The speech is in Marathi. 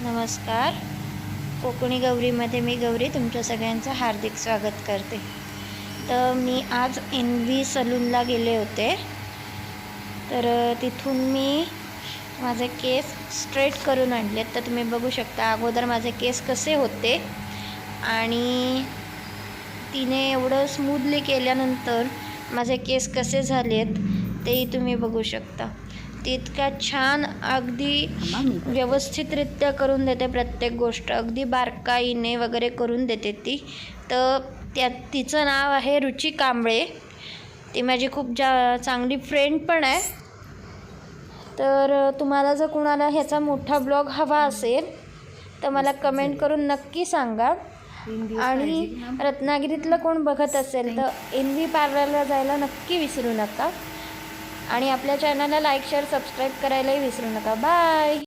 नमस्कार. कोकणी गौरीमध्ये मी गौरी तुमच्या सगळ्यांचं हार्दिक स्वागत करते. तर मी आज एन व्ही सलूनला गेले होते. तर तिथून मी माझे केस स्ट्रेट करून आणले तर तुम्ही बघू शकता अगोदर माझे केस कसे होते आणि तिने एवढं स्मूथली केल्यानंतर माझे केस कसे झालेत तेही तुम्ही बघू शकता. ती इतक्या छान अगदी व्यवस्थितरित्या करून देते प्रत्येक गोष्ट. अगदी बारकाईने वगैरे करून देते ती. तर त्या तिचं नाव आहे रुची कांबळे. ती माझी खूप जा चांगली फ्रेंड पण आहे. तर तुम्हाला जर कुणाला ह्याचा मोठा ब्लॉग हवा असेल तर मला कमेंट करून नक्की सांगा. आणि रत्नागिरीतलं कोण बघत असेल तर एन व्ही पार्लरला जायला नक्की विसरू नका. आणि आपल्या चॅनलला लाईक शेअर सबस्क्राईब करायलाही विसरू नका. बाय